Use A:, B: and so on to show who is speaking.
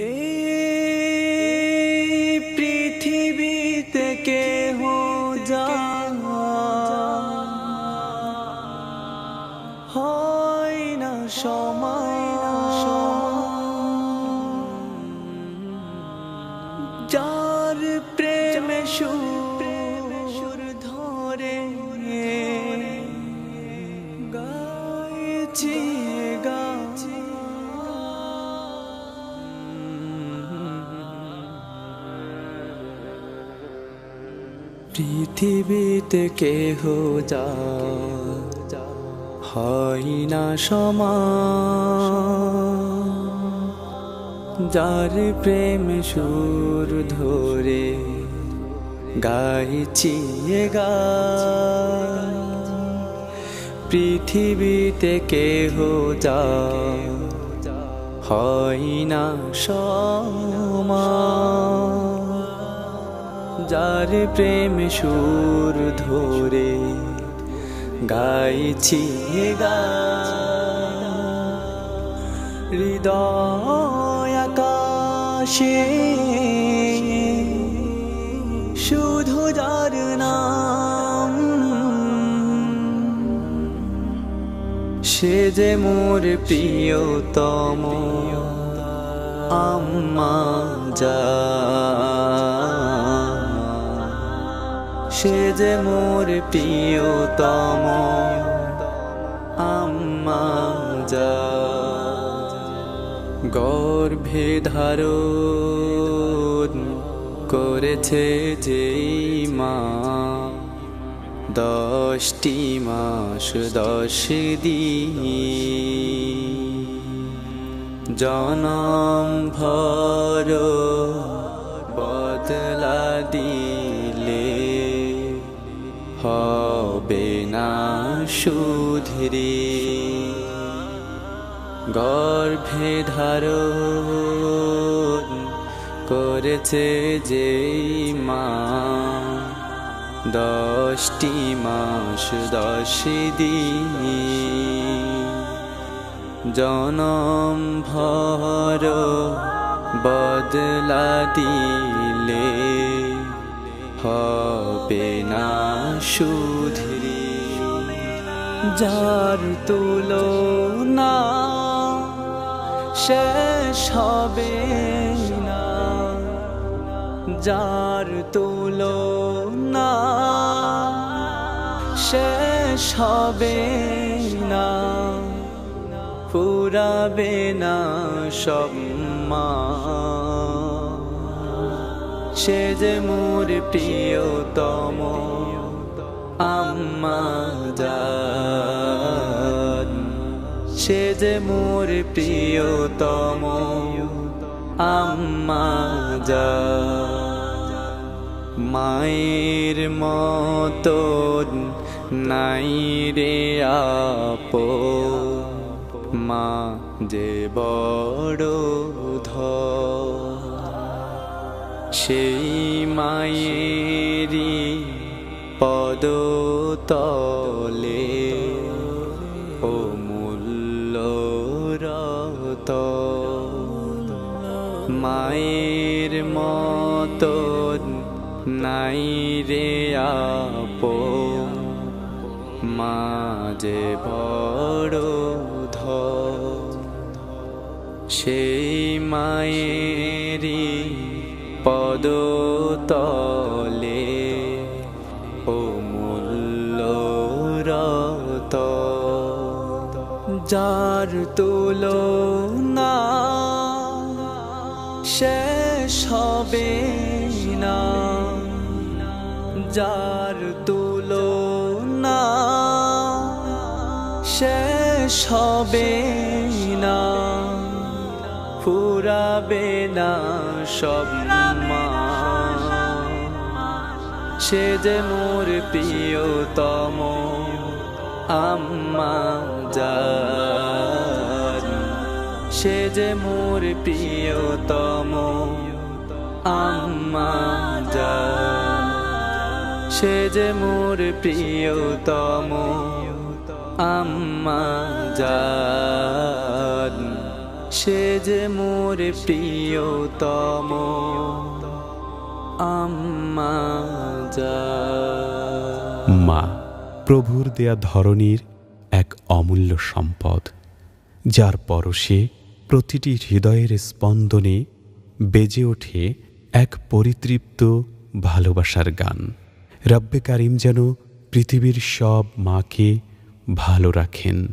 A: এই পৃথিবীতে কেহ যায় হয় না সময় যার প্রেমে সুর পৃথিবীতে কেহ যা হয় না সমান যার প্রেম সুর ধরে গাইছি গা। পৃথিবীতে কেহ যা হয় না সমান যার প্রেম সুর ধরে গাইছি হৃদয় আকাশে শুধু যার নাম সে যে মোর প্রিয়তম আম্মা যা সে যে মোর প্রিয়তম। আম্মা যা। গর্ভে ধারণ করেছে যে মা। দশটি মাস দশ দিন। জনম ভর হবে না সুধরে? গর্ভে ধারণ করেছে যেই মা। দশটি মাস, দশ দিন জনম ভর বদলা দিলে। হবে না সুধরি। যার তুলনা শেষ হবে না। যার তুলনা শেষ হবে না। ফুরাবে না সব মা সে যে মোর প্রিয়তম আম্মা জান। সে যে মোর প্রিয়তম আম্মা জান। মায়ের মতন নাই রে আপ মা যে বড় ধর সেই মায়েরই পদ তলে ও মূল্য রত মায়ের মতন নাই রে আপ মা যে বড় ধর সেই মায়েরই পদ তলে ও মূল্য রত যার তুলনা শেষ হবে না, যার তুলনা শেষ হবে না। ফুরাবে না সব মা সে যে মোর প্রিয়তম আম্মা জান সে যে মোর প্রিয়তম আম্মা জান সে যে মোর প্রিয়তম আম্মা জান সে যে মোর প্রিয়তম। আম্মা
B: মা, প্রভুর দেয়া ধরনীর এক অমূল্য সম্পদ, যার পরশে প্রতিটি হৃদয়ের স্পন্দনে বেজে ওঠে এক পরিতৃপ্ত ভালোবাসার গান। রব্বে কারিম যেন পৃথিবীর সব মাকে ভালো রাখেন।